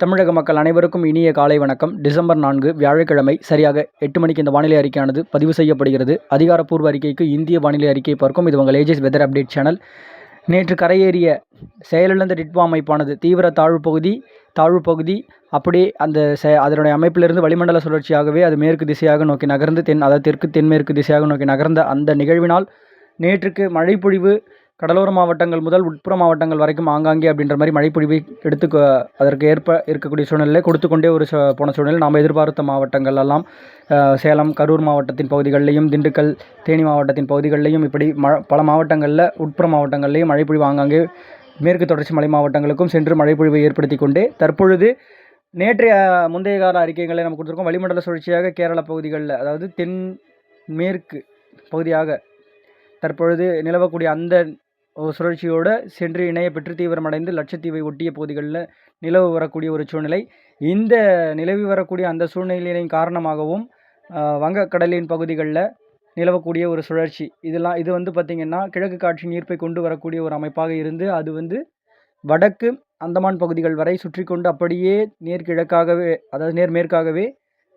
தமிழக மக்கள் அனைவருக்கும் இனிய காலை வணக்கம். டிசம்பர் நான்கு வியாழக்கிழமை சரியாக எட்டு மணிக்கு இந்த வானிலை அறிக்கையானது பதிவு செய்யப்படுகிறது. அதிகாரப்பூர்வ அறிக்கைக்கு இந்திய வானிலை அறிக்கை பார்க்கும் இது உங்கள் ஏஜஸ் வெதர் அப்டேட் சேனல் நேற்று கரையேறிய செயலிழந்த டிட்வா அமைப்பானது தீவிர தாழ்வு பகுதி தாழ்வு பகுதி அப்படியே அந்த செ அதனுடைய அமைப்பிலிருந்து வளிமண்டல சுழற்சியாகவே அது மேற்கு திசையாக நோக்கி நகர்ந்து தென் அதாவது தெற்கு தென்மேற்கு திசையாக நோக்கி நகர்ந்த அந்த நிகழ்வினால் நேற்றுக்கு மழைப்பொழிவு கடலோர மாவட்டங்கள் முதல் உட்புற மாவட்டங்கள் வரைக்கும் ஆங்காங்கே அப்படின்ற மாதிரி மழைப்பொழிவை எடுத்து அதற்கு ஏற்ப இருக்கக்கூடிய சூழ்நிலை கொடுத்து கொண்டே ஒரு போன சூழ்நிலை நாம் எதிர்பார்த்த மாவட்டங்கள் எல்லாம் சேலம் கரூர் மாவட்டத்தின் பகுதிகளிலையும் திண்டுக்கல் தேனி மாவட்டத்தின் பகுதிகளிலையும் இப்படி ம பல மாவட்டங்களில் உட்புற மாவட்டங்கள்லையும் மழைப்பொழிவு ஆங்காங்கே மேற்கு தொடர்ச்சி மலை மாவட்டங்களுக்கும் சென்று மழைப்பொழிவை ஏற்படுத்தி கொண்டே தற்பொழுது நேற்றைய முந்தைய கால அறிக்கைகளை நம்ம கொடுத்துருக்கோம். வளிமண்டல சுழற்சியாக கேரள பகுதிகளில் அதாவது தென் மேற்கு பகுதியாக தற்பொழுது நிலவக்கூடிய அந்த சுழற்சியோடு சென்று இணைய பெற்று தீவிரமடைந்து லட்சத்தீவை ஒட்டிய பகுதிகளில் நிலவு வரக்கூடிய ஒரு சூழ்நிலை. இந்த நிலவி வரக்கூடிய அந்த சூழ்நிலையின் காரணமாகவும் வங்கக்கடலின் பகுதிகளில் நிலவக்கூடிய ஒரு சுழற்சி. இதெல்லாம் இது வந்து பார்த்திங்கன்னா கிழக்கு காற்றின் ஈர்ப்பை கொண்டு வரக்கூடிய ஒரு அமைப்பாக இருந்து அது வந்து வடக்கு அந்தமான் பகுதிகள் வரை சுற்றி கொண்டு அப்படியே நேர்கிழக்காகவே அதாவது நேர்மேற்காகவே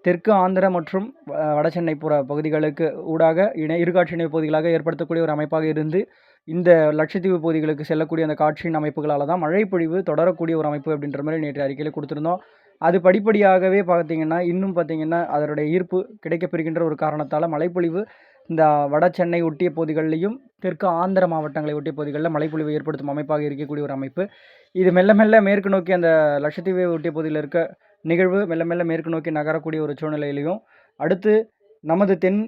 தெற்கு ஆந்திரா மற்றும் வ- வடசென்னை புற பகுதிகளுக்கு ஊடாக இணை இருகாட்சி இணை பகுதிகளாக ஏற்படுத்தக்கூடிய ஒரு அமைப்பாக இருந்து இந்த லட்சத்தீவு பகுதிகளுக்கு செல்லக்கூடிய அந்த காற்றின் அமைப்புகளால் தான் மழைப்பொழிவு தொடரக்கூடிய ஒரு அமைப்பு அப்படின்ற மாதிரி நேற்று அறிக்கையில் கொடுத்துருந்தோம். அது படிப்படியாகவே பார்த்தீங்கன்னா இன்னும் பார்த்தீங்கன்னா அதனுடைய ஈர்ப்பு கிடைக்கப்பெறுகின்ற ஒரு காரணத்தால் மழைப்பொழிவு இந்த வட சென்னை ஒட்டிய பகுதிகளிலையும் தெற்கு ஆந்திர மாவட்டங்களை ஒட்டிய பகுதிகளில் மழைப்பொழிவு ஏற்படுத்தும் அமைப்பாக இருக்கக்கூடிய ஒரு அமைப்பு. இது மெல்ல மெல்ல மேற்கு நோக்கி அந்த லட்சத்தீவை ஒட்டிய பகுதியில் இருக்க நிகழ்வு மெல்ல மெல்ல மேற்கு நோக்கி நகரக்கூடிய ஒரு சூழ்நிலையிலையும் அடுத்து நமது தென்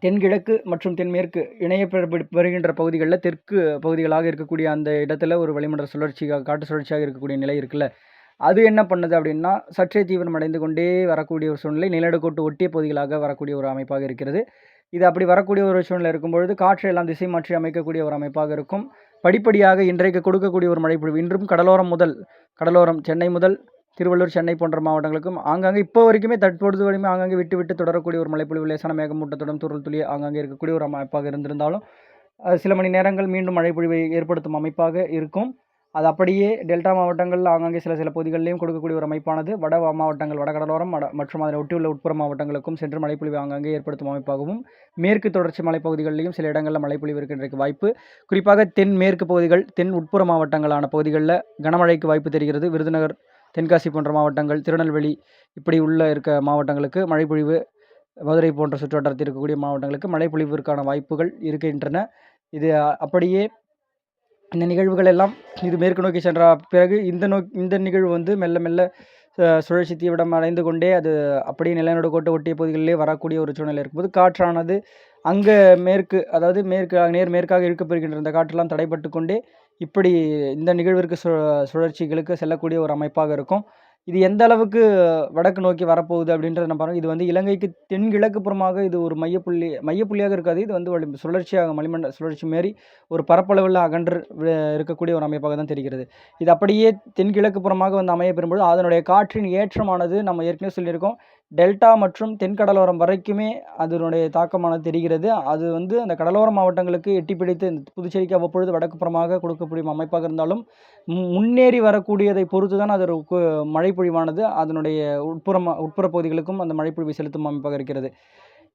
தென்கிழக்கு மற்றும் தென்மேற்கு இணைய பெற- பெறுகின்ற பகுதிகளில் தெற்கு பகுதிகளாக இருக்கக்கூடிய அந்த இடத்துல ஒரு வளிமண்டல சுழற்சியாக காட்டு சுழற்சியாக இருக்கக்கூடிய நிலை இருக்குல்ல. அது என்ன பண்ணுது அப்படின்னா சற்றே தீவிரமடைந்து கொண்டே வரக்கூடிய ஒரு சூழ்நிலை நிலநடுக்கோட்டு ஒட்டிய பகுதிகளாக வரக்கூடிய ஒரு அமைப்பாக இருக்கிறது. இது அப்படி வரக்கூடிய ஒரு சூழ்நிலை இருக்கும் பொழுது காற்றை எல்லாம் திசை மாற்றி அமைக்கக்கூடிய ஒரு அமைப்பாக இருக்கும். படிப்படியாக இன்றைக்கு கொடுக்கக்கூடிய ஒரு மழைப்பொழிவு இன்றும் கடலோரம் முதல் கடலோரம் சென்னை முதல் திருவள்ளூர் சென்னை போன்ற மாவட்டங்களுக்கும் ஆங்காங்கே இப்போ வரைக்குமே தற்பொழுது வரையுமே ஆங்காங்கே விட்டு விட்டு தொடரக்கூடிய ஒரு மழைப்பொழிவு லேசான மேகமூட்டத்துடன் துருள் துளி ஆங்காங்கே இருக்கக்கூடிய ஒரு அமைப்பாக இருந்திருந்தாலும் அது சில மணி நேரங்கள் மீண்டும் மழைப்பொழிவை ஏற்படுத்தும் அமைப்பாக இருக்கும். அது அப்படியே டெல்டா மாவட்டங்கள் ஆங்காங்கே சில சில பகுதிகளிலையும் கொடுக்கக்கூடிய ஒரு அமைப்பானது வட மாவட்டங்கள் வடகடலோரம் மற்றும் அதனை ஒட்டியுள்ள உட்புற மாவட்டங்களுக்கும் சென்று மழைப்பொழிவு ஆங்காங்கே ஏற்படுத்தும் அமைப்பாகவும் மேற்கு தொடர்ச்சி மலைப்பகுதிகளிலும் சில இடங்களில் மழைப்பொழிவு இருக்கின்றதுக்கு வாய்ப்பு. குறிப்பாக தென் மேற்கு பகுதிகள் தென் உட்புற மாவட்டங்களான பகுதிகளில் கனமழைக்கு வாய்ப்பு தெரிகிறது. விருதுநகர் தென்காசி போன்ற மாவட்டங்கள் திருநெல்வேலி இப்படி உள்ள இருக்க மாவட்டங்களுக்கு மழைப்பொழிவு மதுரை போன்ற சுற்றுவட்டாரத்தில் இருக்கக்கூடிய மாவட்டங்களுக்கு மழைப்பொழிவிற்கான வாய்ப்புகள் இருக்கின்றன. இது அப்படியே இந்த நிகழ்வுகள் எல்லாம் இது மேற்கு நோக்கி சென்ற பிறகு இந்த நோக் இந்த நிகழ்வு வந்து மெல்ல மெல்ல சுழற்சி தீவிரம் அடைந்து கொண்டே அது அப்படியே நிலநடுக்கோட்டை ஒட்டிய பகுதிகளிலே வரக்கூடிய ஒரு சூழ்நிலை இருக்கும்போது காற்றானது அங்கே மேற்கு அதாவது மேற்கு நேர் மேற்காக இருக்கப்பெறுகின்ற இந்த காற்றெல்லாம் தடைப்பட்டு கொண்டே இப்படி இந்த நிகழ்விற்கு சு சுழற்சிகளுக்கு செல்லக்கூடிய ஒரு அமைப்பாக இருக்கும். இது எந்த அளவுக்கு வடக்கு நோக்கி வரப்போகுது அப்படின்றத நம்ம பாருங்கள் இது வந்து இலங்கைக்கு தென்கிழக்கு புறமாக இது ஒரு மையப்புள்ளி மையப்புள்ளியாக இருக்காது. இது வந்து வளி சுழற்சியாக மலிமண்ட சுழற்சி மாரி ஒரு பரப்பளவில் அகன்று இருக்கக்கூடிய ஒரு அமைப்பாக தான் தெரிகிறது. இது அப்படியே தென்கிழக்கு புறமாக வந்து அமைய பெறும்போது அதனுடைய காற்றின் ஏற்றமானது நம்ம ஏற்கனவே சொல்லியிருக்கோம். டெல்டா மற்றும் தென்கடலோரம் வரைக்குமே அதனுடைய தாக்கமானது தெரிகிறது. அது வந்து அந்த கடலோர மாவட்டங்களுக்கு எட்டி பிடித்து இந்த புதுச்சேரிக்கு அவ்வப்பொழுது வடக்கு புறமாக கொடுக்கக்கூடிய அமைப்பாக இருந்தாலும் மு- முன்னேறி வரக்கூடியதை பொறுத்து தான் அது ஒரு கு- மழைப்பொழிவானது. அதனுடைய உட்புறமாக உட்புற பகுதிகளுக்கும் அந்த மழைப்பொழிவை செலுத்தும் அமைப்பாக இருக்கிறது.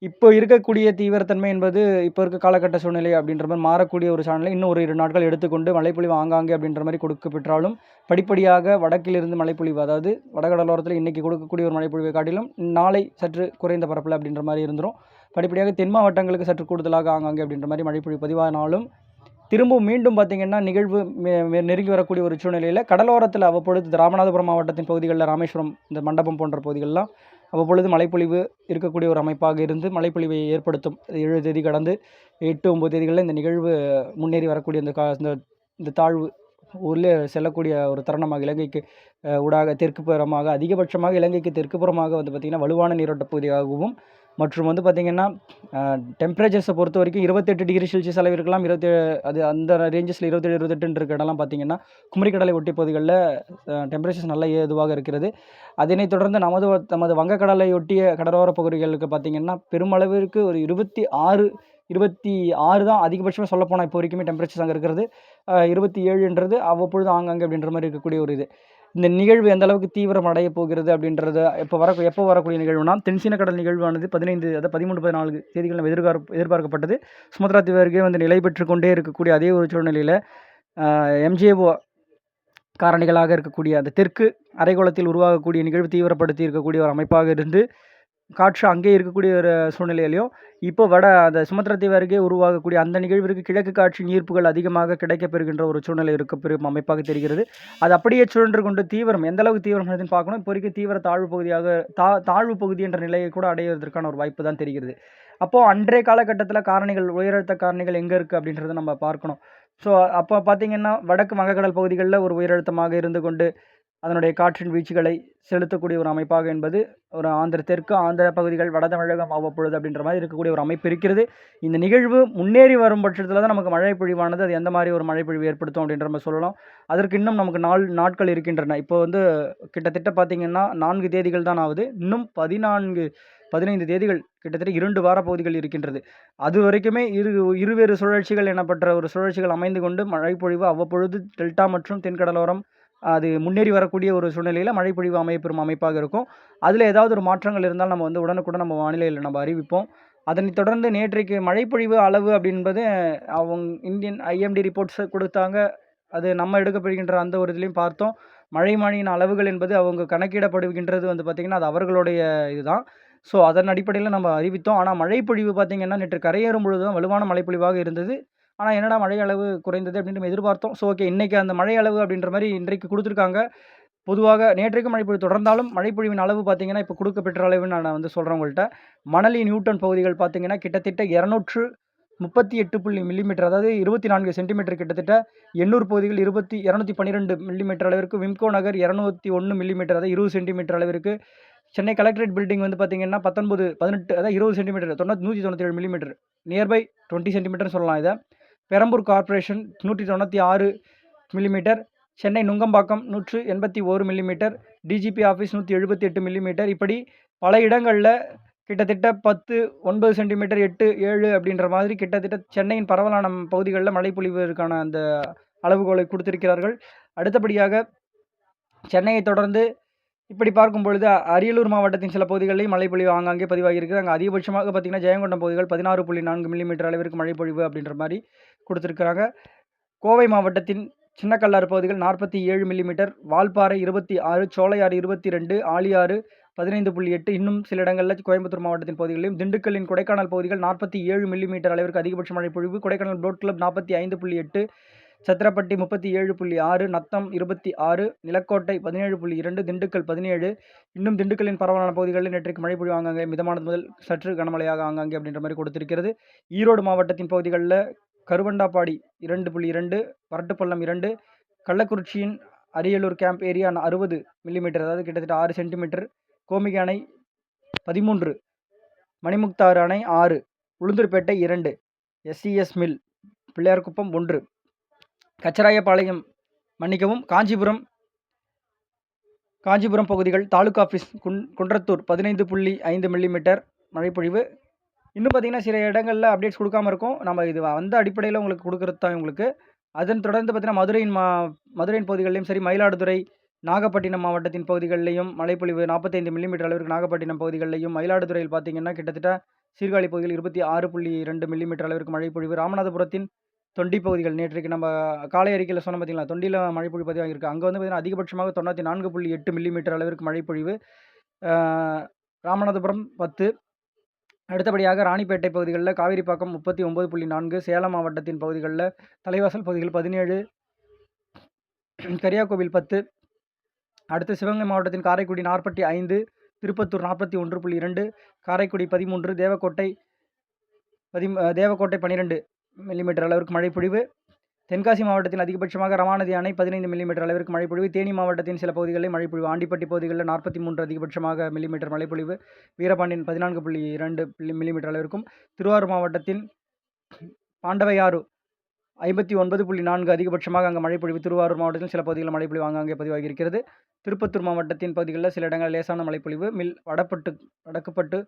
இப்போ இருக்கக்கூடிய தீவிரத்தன்மை என்பது இப்போ இருக்க காலகட்ட சூழ்நிலை அப்படின்ற மாதிரி மாறக்கூடிய ஒரு சூழ்நிலை. இன்னும் ஒரு இரு நாட்கள் எடுத்துக்கொண்டு மழைப்பொழிவு ஆங்காங்கே அப்படின்ற மாதிரி கொடுக்க பெற்றாலும் படிப்படியாக வடக்கிலிருந்து மழைப்பொழிவு அதாவது வடகடலோரத்தில் இன்றைக்கி கொடுக்கக்கூடிய ஒரு மழைப்பொழிவை காட்டிலும் நாளை சற்று குறைந்த பரப்பில் அப்படின்ற மாதிரி இருந்துடும் படிப்படியாக தென் மாவட்டங்களுக்கு சற்று கூடுதலாக ஆங்காங்கே அப்படின்ற மாதிரி மழைப்பொழிவு பதிவானாலும் திரும்பவும் மீண்டும் பார்த்திங்கன்னா நிகழ்வு நெருங்கி வரக்கூடிய ஒரு சூழ்நிலையில் கடலோரத்தில் அவ்வப்பொழுது ராமநாதபுரம் மாவட்டத்தின் பகுதிகளில் ராமேஸ்வரம் இந்த மண்டபம் போன்ற பகுதிகளெலாம் அவ்வப்பொழுது மழைப்பொழிவு இருக்கக்கூடிய ஒரு அமைப்பாக இருந்து மழைப்பொழிவை ஏற்படுத்தும். ஏழு தேதி கடந்து எட்டு ஒம்பது தேதிகளில் இந்த நிகழ்வு முன்னேறி வரக்கூடிய இந்த கா இந்த இந்த தாழ்வு உள்ளே செல்லக்கூடிய ஒரு தருணமாக இலங்கைக்கு ஊடாக தெற்கு புறமாக அதிகபட்சமாக இலங்கைக்கு தெற்கு புறமாக வந்து பார்த்திங்கன்னா வலுவான நீரோட்ட பகுதியாகவும் மற்றும் வந்து பார்த்திங்கன்னா டெம்பரேச்சர்ஸை பொறுத்த வரைக்கும் இருபத்தெட்டு டிகிரி செல்சியஸ் அளவு இருக்கலாம். இருபத்தி அது அந்த ரேஞ்சஸில் இருபத்தேழு இருபத்தெட்டுன்ற இருக்க இடம்லாம் பார்த்திங்கன்னா குமரிக்கடலை ஒட்டி பகுதிகளில் டெம்பரேச்சர்ஸ் நல்ல ஏதுவாக இருக்கிறது. அதனைத் தொடர்ந்து நமது நமது வங்கக்கடலை ஒட்டிய கடலோர பகுதிகளுக்கு பார்த்திங்கன்னா பெருமளவிற்கு ஒரு இருபத்தி ஆறு இருபத்தி ஆறு தான் அதிகபட்சமாக சொல்லப்போனால் இப்போ வரைக்குமே டெம்பரேச்சர்ஸ் அங்கே இருக்கிறது. இருபத்தி ஏழுன்றது அவ்வப்பொழுது ஆங்காங்கே அப்படின்ற மாதிரி இருக்கக்கூடிய ஒரு இது. இந்த நிகழ்வு எந்த அளவுக்கு தீவிரம் அடைய போகிறது அப்படின்றது இப்போ வர எப்போ வரக்கூடிய நிகழ்வுனா தென்சீன கடல் நிகழ்வானது பதினைந்து அதாவது பதிமூணு பதினாலு தேதிகள் நம்ம எதிர்பார்ப்பு எதிர்பார்க்கப்பட்டது. சுமத்ரா தீவு வந்து நிலை பெற்று கொண்டே இருக்கக்கூடிய அதே ஒரு சூழ்நிலையில் எம்ஜிஏஓ காரணிகளாக இருக்கக்கூடிய அந்த தெற்கு அரைக்கோளத்தில் உருவாகக்கூடிய நிகழ்வு தீவிரப்படுத்தி இருக்கக்கூடிய ஒரு அமைப்பாக இருந்து காற்று அங்கே இருக்கக்கூடிய ஒரு சூழ்நிலையிலையும் இப்போ வட அந்த சுமத்திரத்தீவு அருகே உருவாகக்கூடிய அந்த நிகழ்விற்கு கிழக்கு காற்றின் ஈர்ப்புகள் அதிகமாக கிடைக்கப்பெறுகின்ற ஒரு சூழ்நிலை இருக்க பெரும் அமைப்பாக தெரிகிறது. அது அப்படியே சுழன்று கொண்டு தீவிரம் எந்த அளவுக்கு தீவிரம் இருக்குதுன்னு பார்க்கணும். இப்போதைக்கு தீவிர தாழ்வு பகுதியாக தா தாழ்வு பகுதி என்ற நிலையை கூட அடைவதற்கான ஒரு வாய்ப்பு தான் தெரிகிறது. அப்போது அன்றைய காலகட்டத்தில் காரணிகள் உயரழுத்த காரணிகள் எங்கே இருக்குது அப்படின்றத நம்ம பார்க்கணும். ஸோ அப்போ பார்த்தீங்கன்னா வடக்கு வங்கக்கடல் பகுதிகளில் ஒரு உயரழுத்தமாக இருந்து கொண்டு அதனுடைய காற்றின் வீச்சுகளை செலுத்தக்கூடிய ஒரு அமைப்பாக என்பது ஒரு ஆந்திர தெற்கு ஆந்திர பகுதிகள் வட தமிழகம் அவ்வப்பொழுது அப்படின்ற மாதிரி இருக்கக்கூடிய ஒரு அமைப்பு இருக்கிறது. இந்த நிகழ்வு முன்னேறி வரும் பட்சத்தில் தான் நமக்கு மழை பொழிவானது. அது எந்த மாதிரி ஒரு மழை பொழிவு ஏற்படுத்தும் அப்படின்ற மாதிரி சொல்லலாம். அதற்கு இன்னும் நமக்கு நாள் நாட்கள் இருக்கின்றன. இப்போ வந்து கிட்டத்தட்ட பார்த்திங்கன்னா நான்கு தேதிகள் தான் ஆகுது. இன்னும் பதினான்கு பதினைந்து தேதிகள் கிட்டத்தட்ட இரண்டு வார பகுதிகள் இருக்கின்றது. அது வரைக்குமே இரு இருவேறு சுழற்சிகள் எனப்பட்ட ஒரு சுழற்சிகள் அமைந்து கொண்டு மழை பொழிவு அவ்வப்பொழுது டெல்டா மற்றும் தென்கடலோரம் அது முன்னேறி வரக்கூடிய ஒரு சூழ்நிலையில் மழை பொழிவு அமைப்பெறும் அமைப்பாக இருக்கும். அதில் ஏதாவது ஒரு மாற்றங்கள் இருந்தால் நம்ம வந்து உடனுக்குடன் நம்ம வானிலையில் நம்ம அறிவிப்போம். அதனைத் தொடர்ந்து நேற்றைக்கு மழைப்பொழிவு அளவு அப்படின்பது அவங்க இந்தியன் ஐஎம்டி ரிப்போர்ட்ஸ் கொடுத்தாங்க. அது நம்ம எடுக்கப்படுகின்ற அந்த ஒரு இதுலேயும் பார்த்தோம். மழை மழையின் அளவுகள் என்பது அவங்க கணக்கிடப்படுகின்றது வந்து பார்த்திங்கன்னா அது அவர்களுடைய இதுதான். ஸோ அதன் அடிப்படையில் நம்ம அறிவித்தோம். ஆனால் மழைப்பொழிவு பார்த்திங்கன்னா நேற்று கரையேறும் பொழுது தான் வலுவான மழைப்பொழிவாக இருந்தது. ஆனால் என்னடா மழை அளவு குறைந்தது அப்படின்னு நம்ம எதிர்பார்த்தோம். ஸோ ஓகே இன்றைக்கி அந்த மழை அளவு அப்படின்ற மாதிரி இன்றைக்கு கொடுத்துருக்காங்க. பொதுவாக நேற்றைக்கு மழைப்பொழிவு தொடர்ந்தாலும் மழைப்பொழிவின் அளவு பார்த்தீங்கன்னா இப்போ கொடுக்கப்பெற்ற அளவுன்னு நான் வந்து சொல்கிறேன் உங்கள்கிட்ட மணலி நியூட்டன் பகுதிகள் பார்த்தீங்கன்னா கிட்டத்தட்ட இரநூற்று முப்பத்தி எட்டு புள்ளி மில்லிமீட்டர் அதாவது இருபத்தி நான்கு சென்டிமீட்டர் கிட்டத்தட்ட எண்ணூறு பகுதிகள் இருபத்தி இரநூத்தி பன்னிரெண்டு மில்லிமீட்டர் அளவிற்கு விம்கோ நகர் இரநூத்தி ஒன்று மில்லிமீட்டர் அதாவது இருபது சென்டிமீட்டர் அளவிற்கு சென்னை கலெக்டரேட் பில்டிங் வந்து பார்த்தீங்கன்னா பத்தொன்பது பதினெட்டு அதாவது இருபது சென்டிமீட்டர் தொண்ணூற்றி நூற்றி தொண்ணூற்றி ஏழு மில்லிமீட்டர் நியர்பை டுவெண்ட்டி சென்டிமீட்டர் சொல்லலாம் இதை. பெரம்பூர் கார்ப்பரேஷன் நூற்றி தொண்ணூற்றி ஆறு மில்லிமீட்டர் சென்னை நுங்கம்பாக்கம் நூற்று எண்பத்தி ஓரு மில்லிமீட்டர் டிஜிபி ஆஃபீஸ் நூற்றி எழுபத்தி எட்டு மில்லிமீட்டர் இப்படி பல இடங்களில் கிட்டத்தட்ட பத்து ஒன்பது சென்டிமீட்டர் எட்டு ஏழு அப்படின்ற மாதிரி கிட்டத்தட்ட சென்னையின் பரவலான பகுதிகளில் மழை பொழிவதற்கான அந்த அளவுகோலை கொடுத்திருக்கிறார்கள். அடுத்தபடியாக சென்னையை தொடர்ந்து இப்படி பார்க்கும் பொழுது அரியலூர் மாவட்டத்தின் சில பகுதிகளில் மழைப்பொழிவு ஆங்காங்கே பதிவாகியிருக்கு அங்கே அதிகபட்சமாக பார்த்திங்கன்னா ஜெயங்கொண்டம் பகுதிகள் பதினாறு புள்ளி நான்கு மில்லிமீட்டர் அளவிற்கு மழைப்பொழிவு அப்படின்ற மாதிரி கொடுத்துருக்குறாங்க. கோவை மாவட்டத்தின் சின்னக்கல்லாறு பகுதிகள் நாற்பத்தி ஏழு மில்லிமீட்டர் வால்பாறை இருபத்தி ஆறு சோலையாறு இருபத்தி ரெண்டு ஆலியாறு பதினைந்து புள்ளி எட்டு இன்னும் சில இடங்களில் கோயம்புத்தூர் மாவட்டத்தின் பகுதிகளிலும் திண்டுக்கல்லின் கொடைக்கானல் பகுதிகள் நாற்பத்தி ஏழு மில்லிமீட்டர் அளவிற்கு அதிகபட்ச மழை பொழிவு கொடைக்கானல் போட் கிளப் நாற்பத்தி ஐந்து புள்ளி எட்டு சத்திரப்பட்டி முப்பத்தி ஏழு புள்ளி ஆறு நத்தம் இருபத்தி ஆறு நிலக்கோட்டை பதினேழு புள்ளி இரண்டு திண்டுக்கல் பதினேழு இன்னும் திண்டுக்கல்லின் பரவலான பகுதிகளில் நேற்றைக்கு மழை பொழிவு ஆங்காங்கே மிதமானது முதல் சற்று கனமழையாக ஆங்காங்கே அப்படின்ற மாதிரி கொடுத்திருக்கிறது. ஈரோடு மாவட்டத்தின் பகுதிகளில் கருவண்டாப்பாடி இரண்டு புள்ளி இரண்டு வரட்டுப்பள்ளம் இரண்டு கள்ளக்குறிச்சியின் அரியலூர் கேம்ப் ஏரியா அறுபது மில்லிமீட்டர் அதாவது கிட்டத்தட்ட ஆறு சென்டிமீட்டர் கோமிகை அணை பதிமூன்று மணிமுக்தாறு அணை ஆறு உளுந்தூர்பேட்டை இரண்டு எஸ்சிஎஸ் மில் பிள்ளையார்குப்பம் ஒன்று. கச்சராயபாளையம் மன்னிக்கவும் காஞ்சிபுரம் காஞ்சிபுரம் பகுதிகள் தாலுகா ஆஃபீஸ் குன் குன்றத்தூர் பதினைந்து புள்ளி ஐந்து மில்லிமீட்டர் மழைப்பொழிவு இன்னும் பார்த்தீங்கன்னா சில இடங்களில் அப்டேட்ஸ் கொடுக்காம இருக்கும். நம்ம இது வந்த அடிப்படையில் உங்களுக்கு கொடுக்குறது தான் உங்களுக்கு. அதன் தொடர்ந்து பார்த்தீங்கன்னா மதுரையின் மா மதுரையின் பகுதிகளிலும் சரி மயிலாடுதுறை நாகப்பட்டினம் மாவட்டத்தின் பகுதிகளிலையும் மழைப்பொழிவு நாற்பத்தைந்து மில்லிமீட்டர் அளவிற்கு நாகப்பட்டினம் பகுதிகளிலையும் மயிலாடுதுறையில் பார்த்தீங்கன்னா கிட்டத்தட்ட சீர்காழி பகுதியில் இருபத்தி ஆறு புள்ளி ரெண்டு மில்லிமீட்டர் அளவிற்கு மழைப்பொழிவு. ராமநாதபுரத்தின் தொண்டி பகுதிகள் நேற்றைக்கு நம்ம காலை அறிக்கையில் சொன்ன பார்த்தீங்களா தொண்டியில் மழைப்பொழிவு பதிவாகியிருக்கு அங்கே வந்து பார்த்திங்கன்னா அதிகபட்சமாக தொண்ணூற்றி நான்கு புள்ளி எட்டு மில்லிமீட்டர் அளவிற்கு மழைப்பொழிவு. ராமநாதபுரம் பத்து அடுத்தபடியாக ராணிப்பேட்டை பகுதிகளில் காவிரிப்பாக்கம் முப்பத்தி ஒம்பது புள்ளி நான்கு சேலம் மாவட்டத்தின் பகுதிகளில் தலைவாசல் பகுதிகள் பதினேழு கரியாக்கோவில் பத்து அடுத்து சிவகங்கை மாவட்டத்தின் காரைக்குடி நாற்பத்தி ஐந்து திருப்பத்தூர் நாற்பத்தி ஒன்று புள்ளி இரண்டு காரைக்குடி பதிமூன்று தேவக்கோட்டை பதி தேவக்கோட்டை பன்னிரெண்டு மில்லிமீட்டர் அளவிற்கு மழை பொழிவு தென்காசி மாவட்டத்தில் அதிகபட்சமாக ரமாநதி அணை பதினைந்து மில்லிமீட்டர் அளவிற்கு மழைப்பொழிவு. தேனி மாவட்டத்தின் சில பகுதிகளில் மழைப்பொழிவு. ஆண்டிப்பட்டி பகுதிகளில் நாற்பத்தி மூன்று அதிகபட்சமாக மில்லிமீட்டர் மழைப்பொழிவு. வீரபாண்டியன் பதினான்கு புள்ளி இரண்டு மில்லிமீட்டர் அளவிற்கும். திருவாரூர் மாவட்டத்தின் பாண்டவையாறு ஐம்பத்தி ஒன்பது புள்ளி நான்கு அதிகபட்சமாக அங்கே மழைப்பொழிவு. திருவாரூர் மாவட்டத்தில் சில பகுதிகளில் மழைப்பொழிவு பொழிவு ஆங்காங்கே பதிவாகி இருக்கிறது திருப்பத்தூர் மாவட்டத்தின் பகுதிகளில் சில இடங்களில் லேசான மழைப்பொழிவு. மில் வடப்பட்டு வடக்குப்பட்டு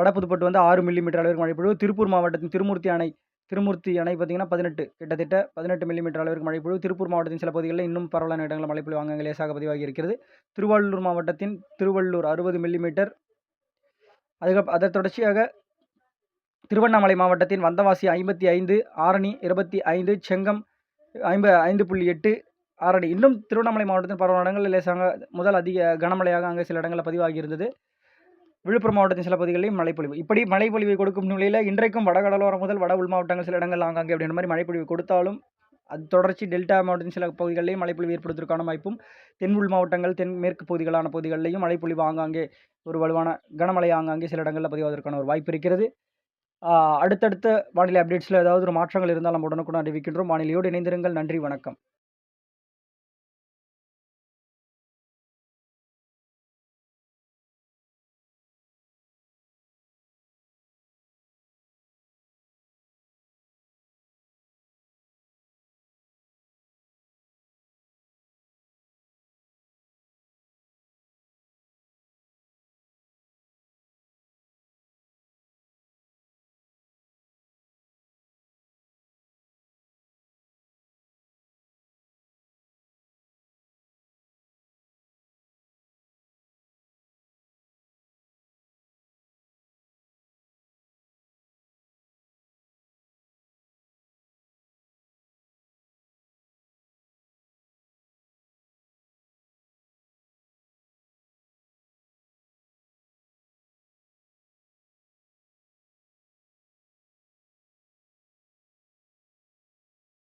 வடப்புதுப்பட்டு வந்து ஆறு மில்லிமீட்டர் அளவிற்கு மழைப்பொழிவு. திருப்பூர் மாவட்டத்தின் திருமூர்த்தி அணை திருமூர்த்தி அணை பார்த்திங்கன்னா பதினெட்டு. கிட்டத்தட்ட பதினெட்டு மில்லிமீட்டர் அளவிற்கு மழைப்பொழிவு. திருப்பூர் மாவட்டத்தின் சில பகுதிகளில் இன்னும் பரவலான இடங்களில் மழைப்பொழிவு ஆங்காங்கே லேசாக பதிவாகி இருக்கிறது திருவள்ளூர் மாவட்டத்தின் திருவள்ளூர் அறுபது மில்லிமீட்டர் அதுக்கு அதை தொடர்ச்சியாக திருவண்ணாமலை மாவட்டத்தின் வந்தவாசி ஐம்பத்தி ஐந்து ஆரணி இருபத்தி ஐந்து செங்கம் ஐம்ப ஐந்து புள்ளி எட்டு ஆரணி. இன்னும் திருவண்ணாமலை மாவட்டத்தின் பரவலான இடங்களில் லேசாக முதல் அதிக கனமழையாக அங்கே சில இடங்களில் பதிவாகி இருந்தது விழுப்புரம் மாவட்டத்தின் சில பகுதிகளிலும் மழைப்பொழிவு. இப்படி மழைப்பொழிவை கொடுக்கும் நிலையில் இன்றைக்கும் வடகடலோரம் முதல் வட உள் மாவட்டங்கள் சில இடங்கள் ஆங்காங்கே அப்படின்ற மாதிரி மழைப்பொழிவு கொடுத்தாலும் அது தொடர்ச்சி டெல்டா மாவட்டத்தின் சில பகுதிகளிலேயும் மழைப்பொழிவு ஏற்படுவதற்கான வாய்ப்பும் தென் உள் மாவட்டங்கள் தென் மேற்கு பகுதிகளான பகுதிகளிலேயும் மழைப்பொழிவு ஆங்காங்கே ஒரு வலுவான கனமழை ஆங்காங்கே சில இடங்களில் பதிவாவதற்கான ஒரு வாய்ப்பு இருக்கிறது. அடுத்தடுத்த வானிலை அப்டேட்ஸில் ஏதாவது ஒரு மாற்றங்கள் இருந்தால் நம்ம உடனுக்குடன் அறிவிக்கின்றோம். வானிலையோடு இணைந்திருங்கள். நன்றி வணக்கம்.